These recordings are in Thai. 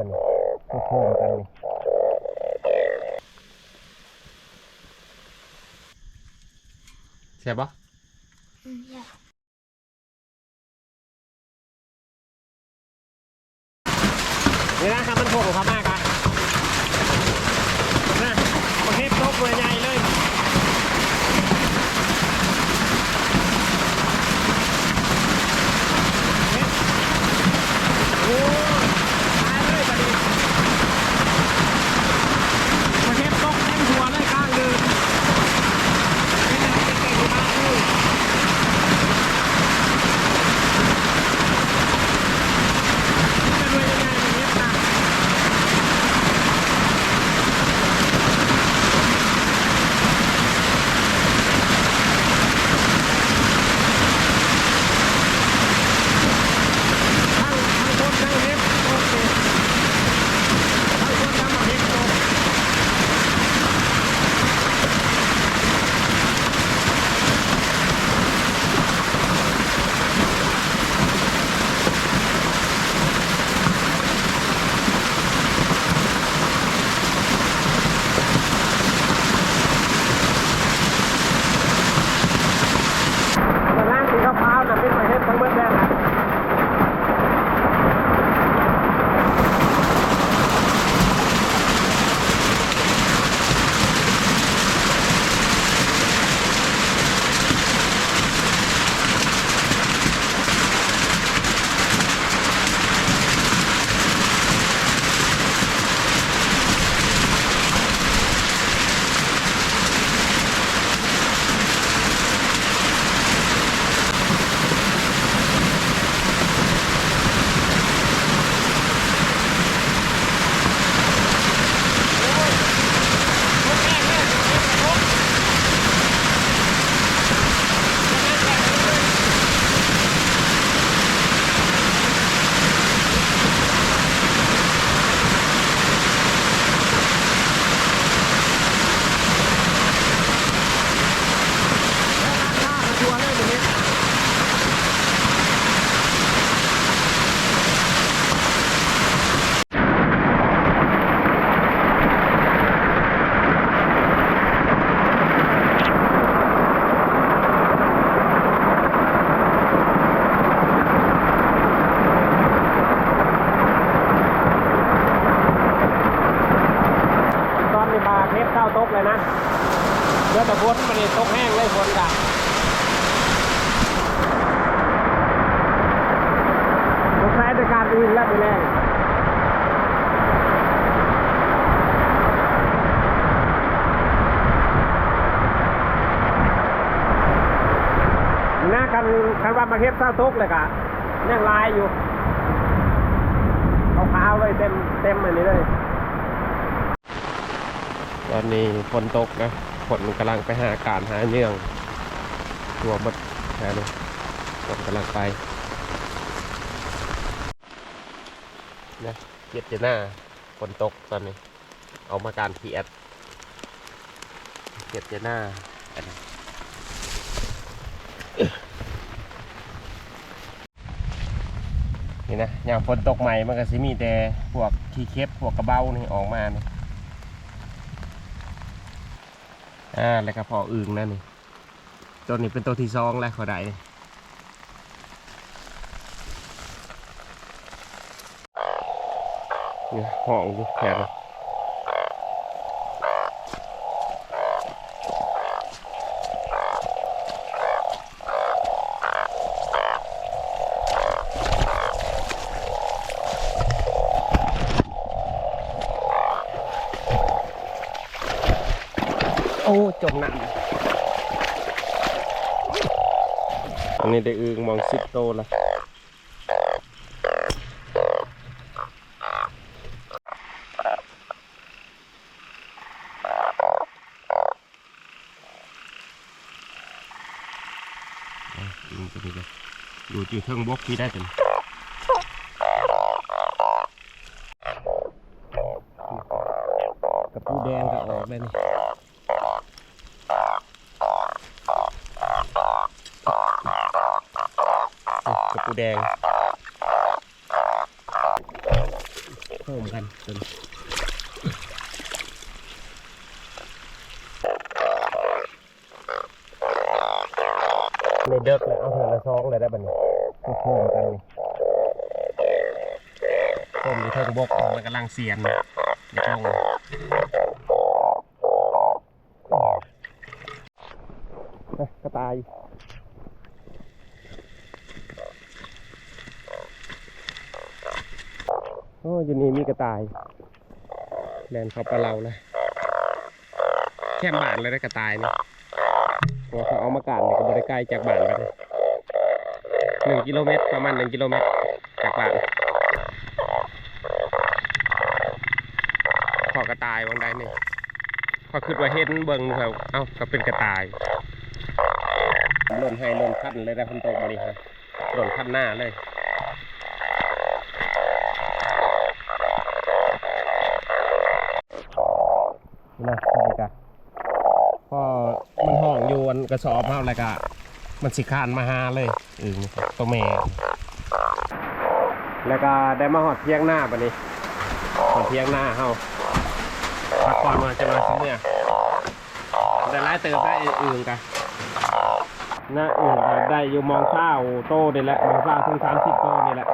บัดนี้โค้งๆกันนี่แซ่ปะ มันนี่ตกแห้งเลยฝนกันรถไฟในการอื่นแล้วไปแรงหน้ากันคันว่ามาเฮ็ดเศร้าตกเลยกะยังลายอยู่ขาวๆเลยเต็มเต็มอันนี้เลย ตอนนี้ฝนตกนะ ฝนกำลังไปหาการหาเนื่องตัวหมดแค่นี้ฝนกำลังไปนะเกียดจะหน้าฝนตกตอนนี้ เอามาการพีแอดเกียดจะหน้าอันนี้นี่นะอย่างฝนตกใหม่มันก็สิมีแต่พวกขี้เค็บพวกกระเบ้านี่ออกมานี่ อ่าแล้วก็พออึ่งนั่นนี่ตัวนี้เป็นตัวที่สองแล้วเขาได้เนี่ยห้องดูแค่นโอ้จมน้ำ อันนี้ได้อึงมองซิปโตละดูจืดเทิงบกพี่ได้จังกระปูแดงก็ออกเลยนี่นี่กระ ปูแดงเพิ่มมกันตัวนี้ในเด็กแล้วเอาเถอะละซองเลยได้บัดนี้โค้งกันนี่ต้มอยู่เทิงบกมันกำลังเสียนเด็กลงเอ้ยกระต่าย โอ้อยนี้มีกระต่ายแลนเขาปลาเราเลยแค่บานเลยได้กระต่ายนี่เพราะว่าเขาเอามาการเนี่ยก็บริไกลจากบ้านไปเลยหนึ่งกิโลเมตรประมาณหนึ่งกิโลเมตรจากบ้านขอกระต่ายบางใดนี่พอคิดว่าเห็นเบิ่งเขาเอ้าก็เป็นกระต่ายหล่นให้หล่นขั้นเลยได้พันโตมาดิฮะหล่นขั้นหน้าเลย นะนี่กะพอมันห้องอยู่อัน กระสอบเท่าไรกะมันสิคานมาหาเลยอือตัวแม่ แล้วก็ได้มาหอดเทียงหน้าบัดนี้หอดเทียงหน้าเฮาพักก่อนมาจะมาสิเมื่อได้ไล่เติมได้อื่นๆกะหน้าอื่นก็ได้อยู่มองเศร้าโตนี่แหละมองเศร้าถึงสามสิบโตนี่แหละ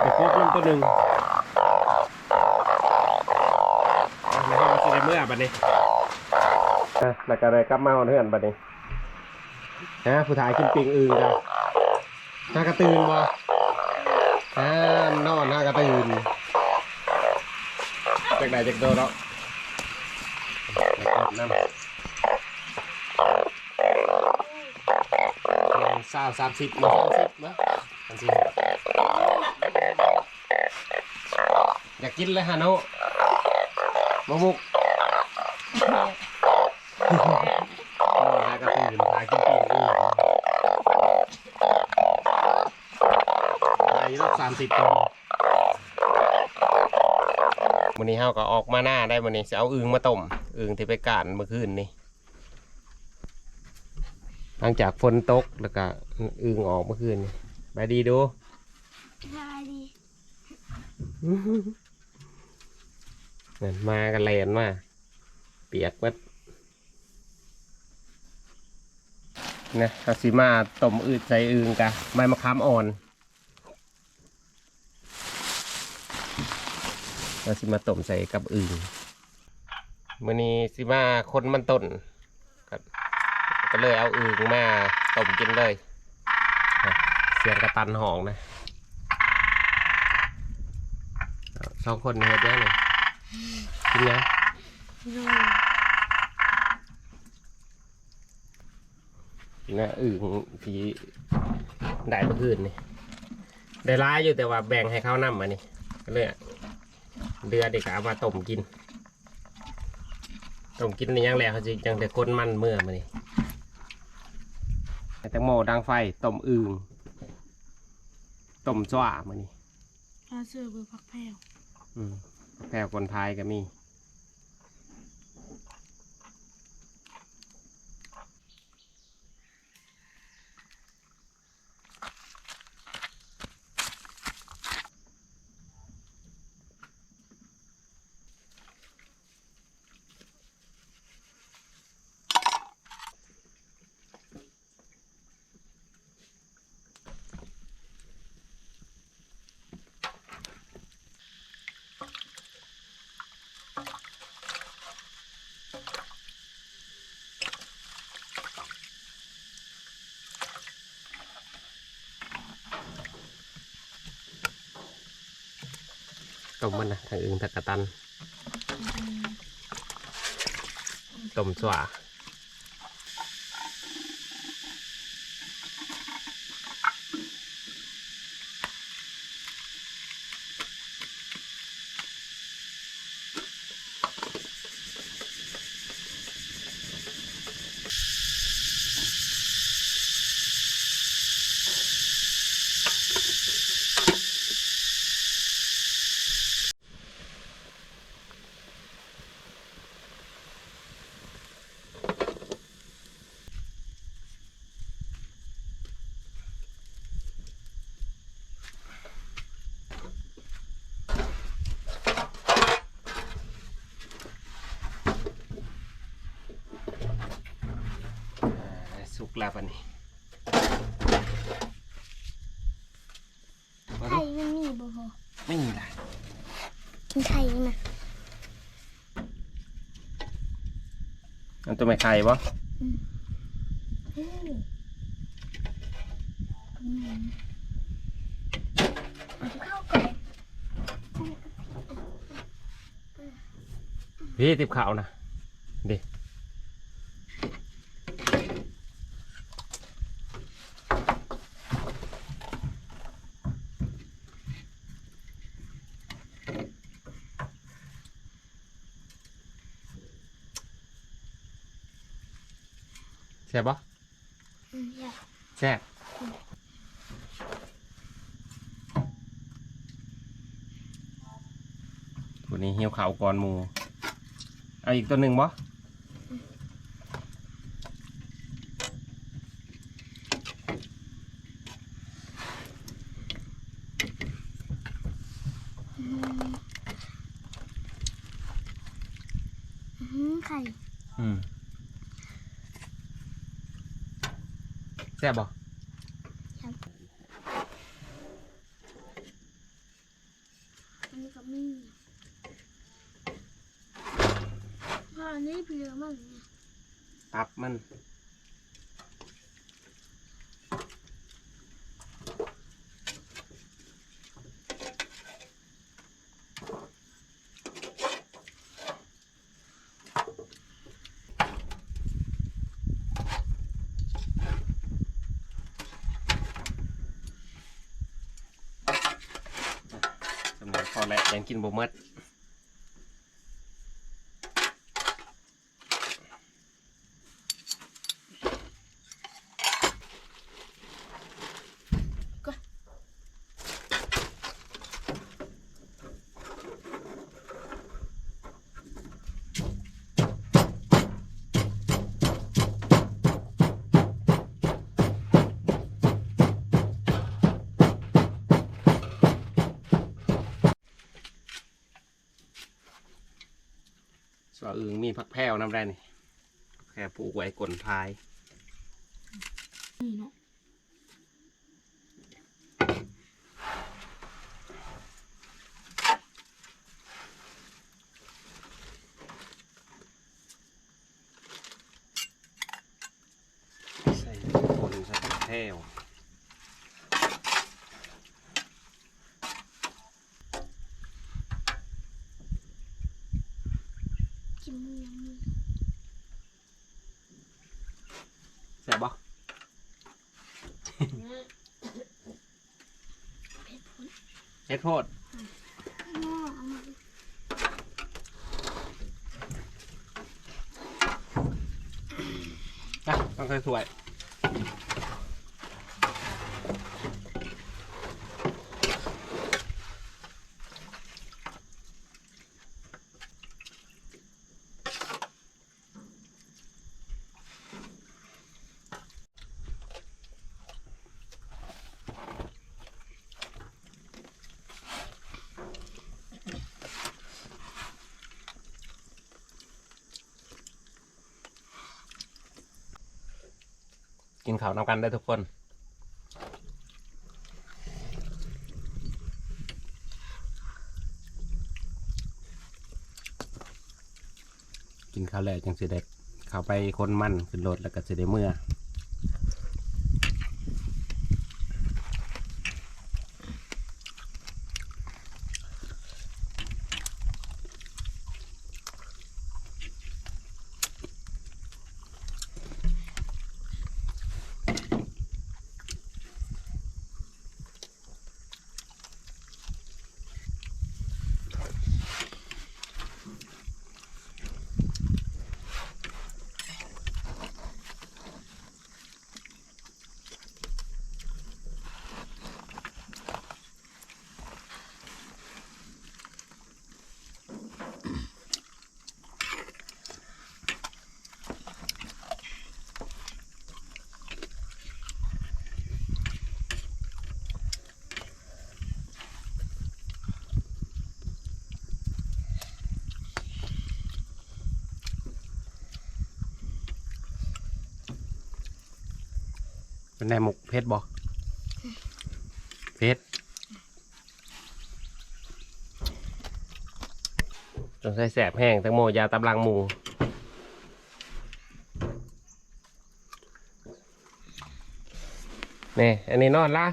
เดี๋ยวพบลงตัวหนึ่งแล้วก็สิได้เมื่อบัดนี้อ่แล้วก็เลยกลับมาเอาเพื่อนบัดนี้ นะผู้ถ่ายกินปิงอื่นจ้ะน่ากระตื่นบ่อ่านอนหน่ากระตื่นจากไหนจากโดนเนาะน้ำสาวสามสิบมาสามสิบมาสามสิบอยากกินเลยฮะโนมะมุก สามสิบตัววันนี้เฮาก็ออกมาหน้าได้วันนี้จะเอาอึงมาต้มอึงที่ไปการเมื่อคืนนี่หลังจากฝนตกแล้วก็อึงออกเมื่อคืนนี่ไปดีดูได้ดีนั่นมากันแลนมาเปียกวัดนะเอาสิมาต้มอืดใส่อึงกะใบมะขามอ่อน เราสิมาต้มใส่กับอึงมื่อนี้สิมาคนมันต้นก็ก็เลยเอาอึงมาต้มกินเลยเสียงกระตันหองนะสองคนเฮ็ดยังไงกินยังดูนะอึ่งที่ได้เมื่อคืนนี่ได้ร้ายอยู่แต่ว่าแบ่งให้เขานำมานี่ก็เลย เดือเด็กเอามาต้มกินต้มกินนี่ยังแล้วเขาจะจังแต่คนมันเมื่อมานี่ไอ้แตงโมดังไฟต้มอึ่งต้มจ้ามานี่อาเสือเบอร์พักแพรวอืมแพรวคนพายก็มี มมันนะทางอึ่งทางกระตันต้มจ้า แล้วปะนี่มาไข่ดูมันมีบ่พอไม่มีอะไรกินไข่นี่มาอันตัวไม่ไข่ปะเฮ้ยอืมเอาเข้าก่อนพี่ติบขาวนะดิ แซ่บปะแซ่บตัวนี้เหี่ยวขาวก่อนมู เอาอีกตัวหนึ่งปะ อืมอืมไข่ อืม แซ่บปะอันนี้ก็มีพ่ออันนี้เปลือกมันเนี่ยตับมัน สำ เร็จพอแล้วยังกินบ่หมด สวอึงมีผักแพรวน้ำได้นี่แค่ปลูกไว้กลนพายนี่เนาะ ใส่กลใส่ผักแพรว กินมือยังมือแซ่บบ่เผ็ดพ้นเฮ็ดโพดอ้อเอามานะต้องค่อยสวย กินข้าวนำกันได้ทุกคนกินข้าวแล้วจังสิได้เข้าไปคนมันขึ้นรถแล้วก็สิได้เมื่อ เป็นแนหมกเพชรบอกเพชรจนใส่แสบแห้งตั้งโมยาตำลังหมูนี่อันนี้นอนละ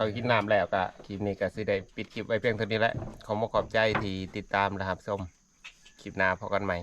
เขากินน้ำแล้วก็คลิปนี้ก็สิได้ปิดคลิปไว้เพียงเท่านี้แหละขอมขอบใจที่ติดตามนะครับชมคลิปหน้าพบกันใหม่